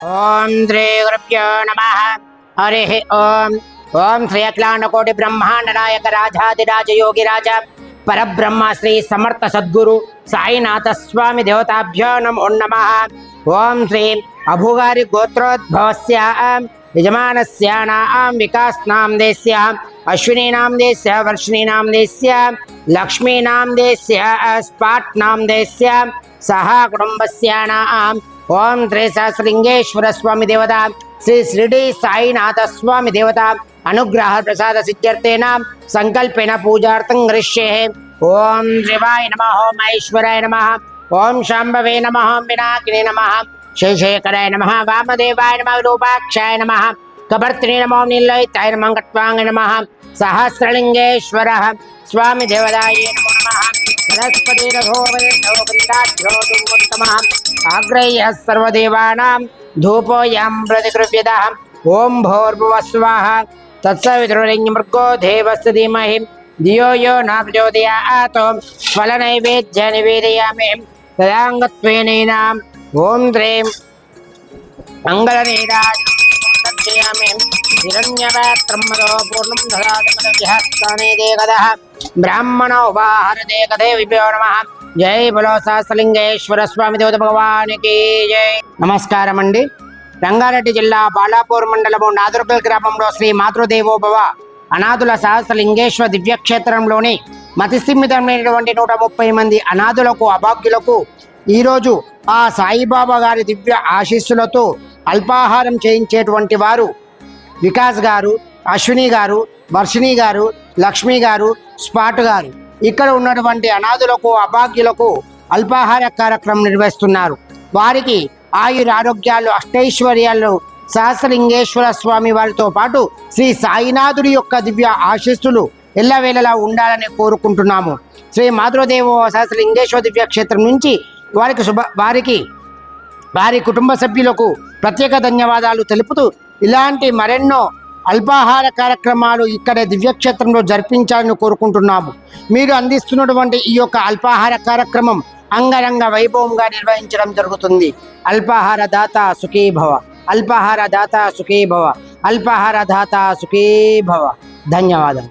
ओम श्री गुरुभ्यो नमः। हरे ओम। ओम श्री अखिलांडकोटि ब्रह्मांड नायक राजाधि राज योगी राजा। परब्रह्म श्री समर्थ सद्गुरु साईनाथ स्वामी देवताभ्यो नमो नमः। ओम श्री अभुगारी गोत्रोद्भवस्य यजमानस्यानां विकासनां देस्य अश्विनीनां देस्य वर्षिणीनां देस्य लक्ष्मीनां देस्य स्पाट्नां देस्य सः कुटुम्बस्यानां ఓం శ్రీ సహస్రలింగేశ్వర స్వామి దేవత శ్రీ షిరిడి సాయినాథ స్వామి దేవత అనుగ్రహ ప్రసాద సిద్ధ్యర్థేన సంకల్పేన పూజార్థం గరిష్యే ఓం శివాయ నమ ఓం ఐశ్వరాయ నమ ఓం శాంభవే నమ ఓం వినాకినే నమ శేషేఖరాయ నమ వామదేవాయ నమ రూపాక్షాయ నమ కబర్తిని నమో నీలయితాయ నమ కట్వాంగ నమ సహస్రలింగేశ్వర స్వామి దేవదాయ నమో నమ. बृहस्पति रघोवैष्णवकृताभ्योदुमोत्तमः आग्रह्यः सर्वदेवानां धूपोऽयं प्रतिकृव्यतः ॐ भोर्भुवः स्वाहा तत्सवितुर्मृगो देवस्य धीमहि। धियो यो न प्रचोदयात् फलनैवेद्य निवेदयामि। तदाङ्गत्वेनैनाम्। ॐ द्रीं मङ्गलनीराजयामि हिरण्यपात्रं पूर्णं ददाति मदव्यः स्थाने देवदः బ్రాహ్మణ ఉపాహరతే కదే విభ్యో నమ. జై బలో సహస్రలింగేశ్వర స్వామి దేవత భగవానికి జై. నమస్కారం అండి రంగారెడ్డి జిల్లా బాలాపూర్ మండలము నాదుర్గల్ గ్రామంలో శ్రీ మాతృదేవోభవ అనాథుల సహస్రలింగేశ్వర దివ్యక్షేత్రంలోని మతిస్థిమితమైనటువంటి నూట ముప్పై మంది అనాథులకు అభాగ్యులకు ఈరోజు ఆ సాయిబాబా గారి దివ్య ఆశీస్సులతో అల్పాహారం చేయించేటువంటి వారు వికాస్ గారు అశ్విని గారు వర్షిణి గారు లక్ష్మి గారు స్పాట్ గారు ఇక్కడ ఉన్నటువంటి అనాథులకు అభాగ్యులకు అల్పాహార కార్యక్రమం నిర్వహిస్తున్నారు. వారికి ఆయుర ఆరోగ్యాలు అష్టైశ్వర్యాలు సహస్రలింగేశ్వర స్వామి వారితో పాటు శ్రీ సాయినాథుడి యొక్క దివ్య ఆశీస్సులు ఎల్లవేళలా ఉండాలని కోరుకుంటున్నాము. శ్రీ మాతృదేవో సహస్రలింగేశ్వర దివ్య క్షేత్రం నుంచి వారికి శుభ వారికి వారి కుటుంబ సభ్యులకు ప్రత్యేక ధన్యవాదాలు తెలుపుతూ ఇలాంటి మరెన్నో అల్పాహార కార్యక్రమాలు ఇక్కడ దివ్యక్షేత్రంలో జరిపించాలని కోరుకుంటున్నాము. మీరు అందిస్తున్నటువంటి ఈ యొక్క అల్పాహార కార్యక్రమం అంగరంగ వైభవంగా నిర్వహించడం జరుగుతుంది. అల్పాహార దాత సుఖీభవ అల్పాహార దాత సుఖీభవ అల్పాహార దాత సుఖీభవ ధన్యవాదాలు.